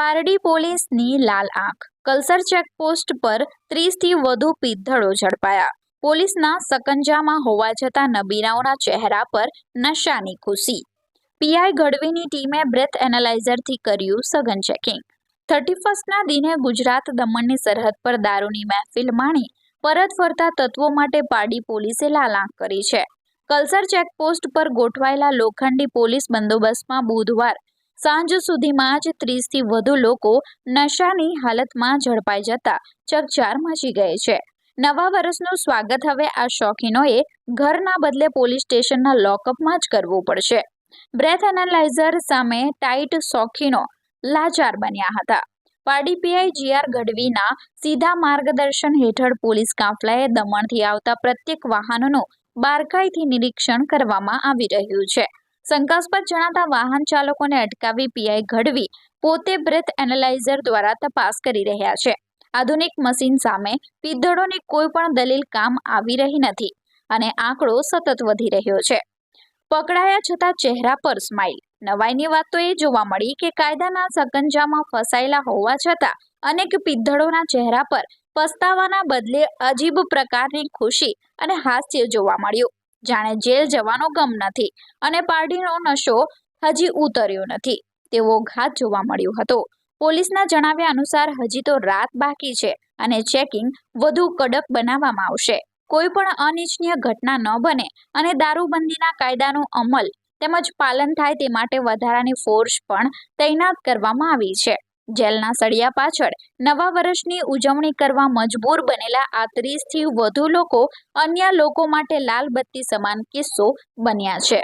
પારડી પોલીસની લાલ આંખ. કલસર ચેકપોસ્ટ પર ત્રીસથી વધુ પીધડો ઝડપાયા. પોલીસના સકંજામાં હોવા છતાં નબીરાઓના ચહેરા પર નશાની ખુશી. પીઆઈ ગઢવીની ટીમે બ્રેથ એનાલાઇઝરથી કર્યું સઘન ચેકિંગ. થર્ટી ફર્સ્ટના દિને ગુજરાત દમણની સરહદ પર દારૂની મહેફિલ માણી પરત ફરતા તત્વો માટે પારડી પોલીસે લાલ આંખ કરી છે. કલસર ચેકપોસ્ટ પર ગોઠવાયેલા લોખંડી પોલીસ બંદોબસ્તમાં બુધવાર સાંજ સુધીમાં જ ત્રીસથી વધુ લોકો નશાની હાલતમાં ઝડપાઈ જતા ચકચાર મચી ગઈ છે. નવા વર્ષનું સ્વાગત હવે આ શોખીનોએ ઘરના બદલે પોલીસ સ્ટેશનના લોકઅપમાં જ કરવું પડશે. બ્રેથ એનાલાઇઝર સામે ટાઇટ શોખીનો લાચાર બન્યા હતા. પાડી પીઆઈ જીઆર ગઢવીના સીધા માર્ગદર્શન હેઠળ પોલીસ કાફલાએ દમણથી આવતા પ્રત્યેક વાહનોનું બારકાઈથી નિરીક્ષણ કરવામાં આવી રહ્યું છે. શંકાસ્પદ જણાતા વાહન ચાલકોને અટકાવી પીઆઈ ઘડવી પોતે બ્રેથ એનાલાઇઝર દ્વારા તપાસ કરી રહ્યા છે. આધુનિક મશીન સામે પીધડોની કોઈ પણ દલીલ કામ આવી રહી નથી અને આંકડો સતત વધી રહ્યો છે. પકડાયા છતાં ચહેરા પર સ્માઇલ નવાઈની વાત તો એ જોવા મળી કે કાયદાના સકંજામાં ફસાયેલા હોવા છતાં અનેક પીધડોના ચહેરા પર પસ્તાવાના બદલે અજીબ પ્રકારની ખુશી અને હાસ્ય જોવા મળ્યું. જાણે જેલ જવાનો ગમ નથી અને પાર્ટીનો નશો હજી ઉતર્યો નથી. તેવો ઘાત જોવા મળ્યો હતો. પોલીસના જણાવ્યા અનુસાર હજી તો રાત બાકી છે અને ચેકિંગ વધુ કડક બનાવવામાં આવશે. કોઈ પણ અનિચ્છનીય ઘટના ન બને અને દારૂબંધીના કાયદાનું અમલ તેમજ પાલન થાય તે માટે વધારાની ફોર્સ પણ તૈનાત કરવામાં આવી છે. જેલના સળિયા પાછળ નવા વર્ષની ઉજવણી કરવા મજબૂર બનેલા આ ત્રીસથી વધુ લોકો અન્ય લોકો માટે લાલ બત્તી સમાન કિસ્સો બન્યા છે.